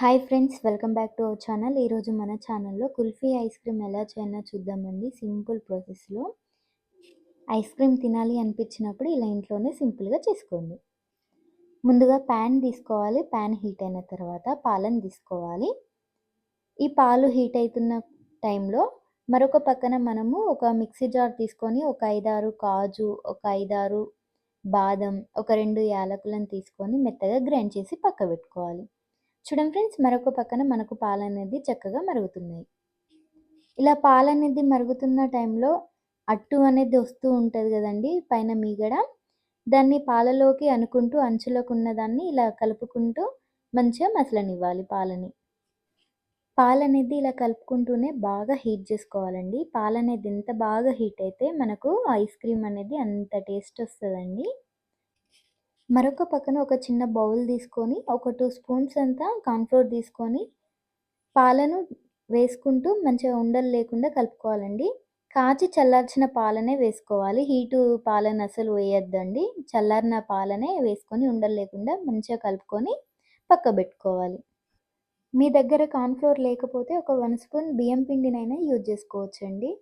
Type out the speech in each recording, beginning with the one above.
Hi friends welcome back to our channel ఈరోజు మన ఛానల్లో కుల్ఫీ ఐస్ క్రీమ్ ఎలా చేయాలో చూద్దామండి. సింపుల్ ప్రాసెస్లో ఐస్ క్రీమ్ తినాలి అనిపించినప్పుడు ఇలా ఇంట్లోనే సింపుల్గా చేసుకోండి. ముందుగా ప్యాన్ తీసుకోవాలి. ప్యాన్ హీట్ అయిన తర్వాత పాలను తీసుకోవాలి. ఈ పాలు హీట్ అవుతున్న టైంలో మరొక పక్కన మనము ఒక మిక్సీ జార్ తీసుకొని ఒక ఐదారు కాజు ఒక ఐదారు బాదం ఒక రెండు యాలకులను తీసుకొని మెత్తగా గ్రైండ్ చేసి పక్క పెట్టుకోవాలి చూడండి ఫ్రెండ్స్ మరొక పక్కన మనకు పాలు అనేది చక్కగా మరుగుతున్నాయి. ఇలా పాలు అనేది మరుగుతున్న టైంలో అట్టు అనేది వస్తూ ఉంటుంది కదండి పైన మీగడ. దాన్ని పాలలోకి అనుకుంటూ అంచులకు ఉన్నదాన్ని ఇలా కలుపుకుంటూ మంచిగా మసలనివ్వాలి పాలని. పాలు అనేది ఇలా కలుపుకుంటూనే బాగా హీట్ చేసుకోవాలండి. పాలు అనేది ఎంత బాగా హీట్ అయితే మనకు ఐస్ క్రీమ్ అనేది అంత టేస్ట్ వస్తుందండి. మరొక పక్కన ఒక చిన్న బౌల్ తీసుకొని ఒక టూ స్పూన్స్ అంతా కార్న్ఫ్లోర్ తీసుకొని పాలను వేసుకుంటూ మంచిగా ఉండలు లేకుండా కలుపుకోవాలండి. కాచి చల్లార్చిన పాలనే వేసుకోవాలి. హీటు పాలను అసలు వేయొద్దండి. చల్లారిన పాలనే వేసుకొని ఉండలు లేకుండా మంచిగా కలుపుకొని పక్క పెట్టుకోవాలి మీ దగ్గర కార్న్ఫ్లోర్ లేకపోతే ఒక వన్ స్పూన్ బియ్యం పిండినైనా యూజ్ చేసుకోవచ్చండి.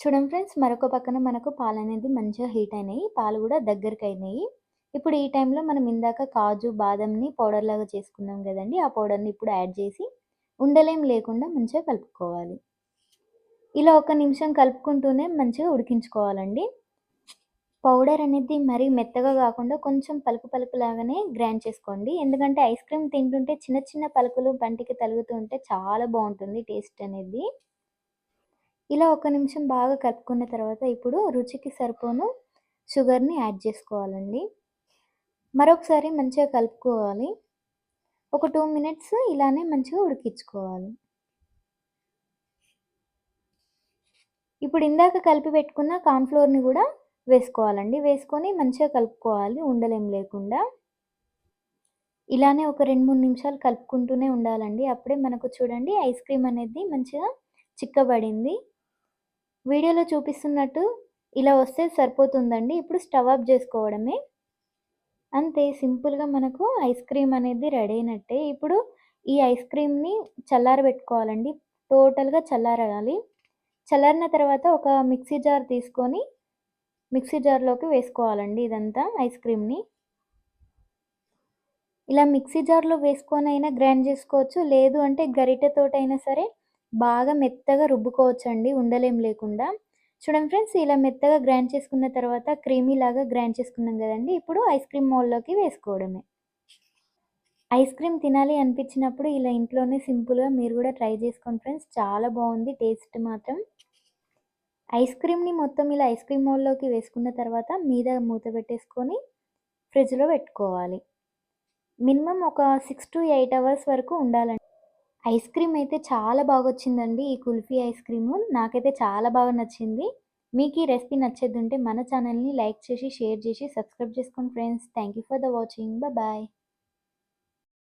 చూడండి ఫ్రెండ్స్ మరొక పక్కన మనకు పాలు అనేది మంచిగా హీట్ అయినాయి. పాలు కూడా దగ్గరికి అయినాయి ఇప్పుడు ఈ టైంలో మనం ఇందాక కాజు బాదంని పౌడర్ లాగా చేసుకున్నాం కదండి. ఆ పౌడర్ని ఇప్పుడు యాడ్ చేసి ఉండలేం లేకుండా మంచిగా కలుపుకోవాలి. ఇలా ఒక నిమిషం కలుపుకుంటూనే మంచిగా ఉడికించుకోవాలండి. పౌడర్ అనేది మరీ మెత్తగా కాకుండా కొంచెం పలుకు పలుకు లాగానే గ్రైండ్ చేసుకోండి. ఎందుకంటే ఐస్ క్రీమ్ తింటుంటే చిన్న చిన్న పలుకులు పంటికి తలుగుతూ ఉంటే చాలా బాగుంటుంది టేస్ట్ అనేది. ఇలా ఒక నిమిషం బాగా కలుపుకున్న తర్వాత ఇప్పుడు రుచికి సరిపోను షుగర్ని యాడ్ చేసుకోవాలండి. మరొకసారి మంచిగా కలుపుకోవాలి. ఒక టూ మినిట్స్ ఇలానే మంచిగా ఉడికించుకోవాలి. ఇప్పుడు ఇందాక కలిపి పెట్టుకున్న కార్న్ఫ్లోర్ని కూడా వేసుకోవాలండి. వేసుకొని మంచిగా కలుపుకోవాలి. ఉండలేం లేకుండా. ఇలానే ఒక రెండు మూడు నిమిషాలు కలుపుకుంటూనే ఉండాలండి. అప్పుడే మనకు చూడండి ఐస్ క్రీమ్ అనేది మంచిగా చిక్కబడింది. వీడియోలో చూపిస్తున్నట్టు ఇలా వస్తే సరిపోతుందండి. ఇప్పుడు స్టవ్ ఆఫ్ చేసుకోవడమే. అంతే సింపుల్గా మనకు ఐస్ క్రీమ్ అనేది రెడీ అయినట్టే. ఇప్పుడు ఈ ఐస్ క్రీమ్ని చల్లారబెట్టుకోవాలండి టోటల్గా చల్లారాలి. చల్లారిన తర్వాత ఒక మిక్సీ జార్ తీసుకొని మిక్సీ జార్లోకి వేసుకోవాలండి ఇదంతా ఐస్ క్రీమ్ని. ఇలా మిక్సీ జార్లో వేసుకొని అయినా గ్రైండ్ చేసుకోవచ్చు. లేదు అంటే గరిటెతోటైనా సరే బాగా మెత్తగా రుబ్బుకోవచ్చు అండి ఉండలేం లేకుండా. చూడండి ఫ్రెండ్స్ ఇలా మెత్తగా గ్రైండ్ చేసుకున్న తర్వాత క్రీమీ లాగా గ్రైండ్ చేసుకున్నాం కదండి. ఇప్పుడు ఐస్ క్రీమ్ మోల్లోకి వేసుకోవడమే. ఐస్ క్రీమ్ తినాలి అనిపించినప్పుడు ఇలా ఇంట్లోనే సింపుల్గా మీరు కూడా ట్రై చేసుకోండి ఫ్రెండ్స్. చాలా బాగుంది టేస్ట్ మాత్రం. ఐస్ క్రీమ్ని మొత్తం ఇలా ఐస్ క్రీమ్ మోల్లోకి వేసుకున్న తర్వాత మీద మూత పెట్టేసుకొని ఫ్రిడ్జ్లో పెట్టుకోవాలి. మినిమం ఒక సిక్స్ టు ఎయిట్ అవర్స్ వరకు ఉండాలండి. ఐస్ క్రీమ్ అయితే చాలా బాగా వచ్చిందండి ఈ కుల్ఫీ ఐస్ క్రీము. నాకైతే చాలా బాగా నచ్చింది. మీకు ఈ రెసిపీ నచ్చేది ఉంటే మన ఛానల్ని లైక్ చేసి షేర్ చేసి సబ్స్క్రైబ్ చేసుకోండి friends. Thank you for the watching. Bye.